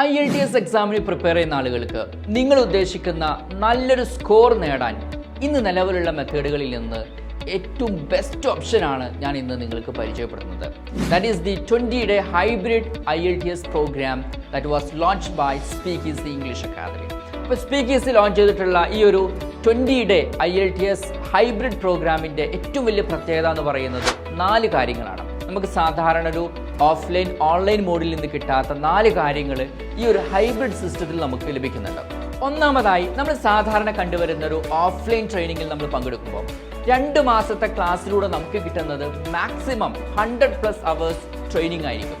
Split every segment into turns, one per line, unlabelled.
I L T S എക്സാമിന് prepare ചെയ്യുന്ന ആളുകൾക്ക് നിങ്ങൾ ഉദ്ദേശിക്കുന്ന നല്ലൊരു സ്കോർ നേടാൻ ഇന്ന് നിലവിലുള്ള മെത്തേഡുകളിൽ നിന്ന് ഏറ്റവും ബെസ്റ്റ് ഓപ്ഷനാണ് ഞാൻ ഇന്ന് നിങ്ങൾക്ക് പരിചയപ്പെടുന്നത്. That is the twenty day hybrid I L T S program that was launch by Speakeasy the English Academy അപ്പോൾ സ്പീക്ക് ഈസ് ലോഞ്ച് ചെയ്തിട്ടുള്ള ഈ ഒരു twenty day I L T S hybrid പ്രോഗ്രാമിന്റെ ഏറ്റവും വലിയ പ്രത്യേകത എന്ന് പറയുന്നത് നാല് കാര്യങ്ങളാണ്. നമുക്ക് സാധാരണ ഒരു ഓഫ്ലൈൻ ഓൺലൈൻ മോഡിൽ നിന്ന് കിട്ടാത്ത നാല് കാര്യങ്ങൾ ഈ ഒരു ഹൈബ്രിഡ് സിസ്റ്റത്തിൽ നമുക്ക് ലഭിക്കുന്നുണ്ട്. ഒന്നാമതായി നമ്മൾ സാധാരണ കണ്ടുവരുന്ന ഒരു ഓഫ്ലൈൻ ട്രെയിനിങ്ങിൽ നമ്മൾ പങ്കെടുക്കുമ്പോൾ രണ്ട് മാസത്തെ ക്ലാസ്സിലൂടെ നമുക്ക് കിട്ടുന്നത് maximum hundred plus hours training ആയിരിക്കും.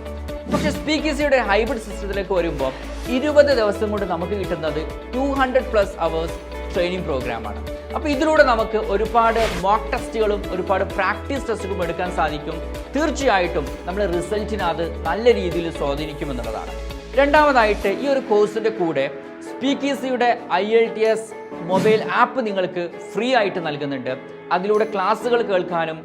പക്ഷേ സ്പീക്കീസിയുടെ ഹൈബ്രിഡ് സിസ്റ്റത്തിലേക്ക് വരുമ്പോൾ ഇരുപത് ദിവസം കൊണ്ട് നമുക്ക് കിട്ടുന്നത് two hundred plus hours training പ്രോഗ്രാമാണ് അപ്പോൾ ഇതിലൂടെ നമുക്ക് ഒരുപാട് മോക്ക് ടെസ്റ്റുകളും ഒരുപാട് പ്രാക്ടീസ് ടെസ്റ്റുകളും എടുക്കാൻ സാധിക്കും. തീർച്ചയായിട്ടും നമ്മുടെ റിസൾട്ടിനെ അത് നല്ല രീതിയിൽ സ്വാധീനിക്കുമെന്നുള്ളതാണ്. രണ്ടാമതായിട്ട് ഈ ഒരു കോഴ്സിന്റെ കൂടെ സ്പീക്കീസിയുടെ I L T S mobile app നിങ്ങൾക്ക് ഫ്രീ ആയിട്ട് നൽകുന്നുണ്ട്. അതിലൂടെ ക്ലാസ്സുകൾ കേൾക്കാനും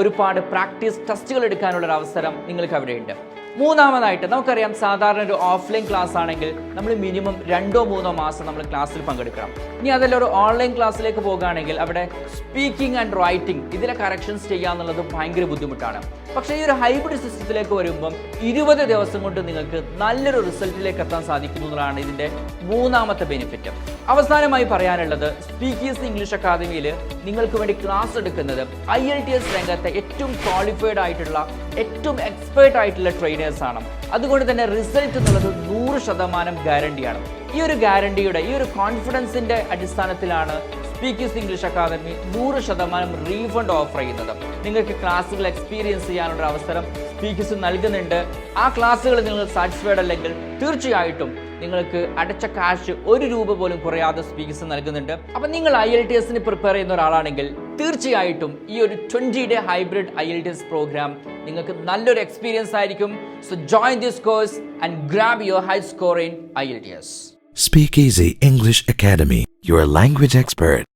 ഒരുപാട് പ്രാക്ടീസ് ടെസ്റ്റുകൾ എടുക്കാനുള്ള ഒരു അവസരം നിങ്ങൾക്ക് അവിടെയുണ്ട്. മൂന്നാമതായിട്ട് നമുക്കറിയാം സാധാരണ ഒരു ഓഫ്ലൈൻ ക്ലാസ് ആണെങ്കിൽ നമ്മൾ മിനിമം രണ്ടോ മൂന്നോ മാസം നമ്മൾ ക്ലാസ്സിൽ പങ്കെടുക്കണം. ഇനി അതല്ല ഒരു ഓൺലൈൻ ക്ലാസ്സിലേക്ക് പോകുകയാണെങ്കിൽ അവിടെ സ്പീക്കിംഗ് ആൻഡ് റൈറ്റിംഗ് ഇതിലെ കറക്ഷൻസ് ചെയ്യുക എന്നുള്ളത് ഭയങ്കര ബുദ്ധിമുട്ടാണ്. പക്ഷേ ഈ ഒരു ഹൈബ്രിഡ് സിസ്റ്റത്തിലേക്ക് വരുമ്പം ഇരുപത് ദിവസം കൊണ്ട് നിങ്ങൾക്ക് നല്ലൊരു റിസൾട്ടിലേക്ക് എത്താൻ സാധിക്കുന്നു എന്നുള്ളതാണ് ഇതിന്റെ മൂന്നാമത്തെ ബെനിഫിറ്റ് അവസാനമായി പറയാനുള്ളത് സ്പീക്കേഴ്സ് ഇംഗ്ലീഷ് അക്കാദമിയിൽ നിങ്ങൾക്ക് വേണ്ടി ക്ലാസ് എടുക്കുന്നത് ഐ എൽ ടി എസ് രംഗത്തെ ഏറ്റവും ക്വാളിഫൈഡ് ആയിട്ടുള്ള ഏറ്റവും എക്സ്പേർട്ട് ആയിട്ടുള്ള ട്രെയിനേഴ്സ് ആണ്. അതുകൊണ്ട് തന്നെ റിസൾട്ട് എന്നുള്ളത് നൂറ് ശതമാനം ഗ്യാരണ്ടിയാണ് ഈ ഒരു ഗ്യാരണ്ടിയുടെ ഈ ഒരു കോൺഫിഡൻസിന്റെ അടിസ്ഥാനത്തിലാണ് സ്പീക്കേഴ്സ് ഇംഗ്ലീഷ് അക്കാദമി നൂറ് ശതമാനം റീഫണ്ട് ഓഫർ ചെയ്യുന്നത്. നിങ്ങൾക്ക് ക്ലാസ്സുകൾ എക്സ്പീരിയൻസ് ചെയ്യാനുള്ള അവസരം സ്പീക്കേഴ്സ് നൽകുന്നുണ്ട്. ആ ക്ലാസ്സുകൾ നിങ്ങൾ സാറ്റിസ്ഫൈഡ് അല്ലെങ്കിൽ തീർച്ചയായിട്ടും നിങ്ങൾക്ക് അടച്ച കാശ് ഒരു രൂപ പോലും കുറയാതെ സ്പീക്കേഴ്സ് നൽകുന്നുണ്ട്. അപ്പം നിങ്ങൾ ഐ എൽ ടി എസിന് പ്രിപ്പയർ ചെയ്യുന്ന ഒരാളാണെങ്കിൽ തീർച്ചയായിട്ടും ഈ ഒരു twenty day hybrid I L T S program നിങ്ങൾക്ക് നല്ലൊരു എക്സ്പീരിയൻസ് ആയിരിക്കും so join this course and grab your high score in I L T S speak
Speakeasy English Academy, your language expert.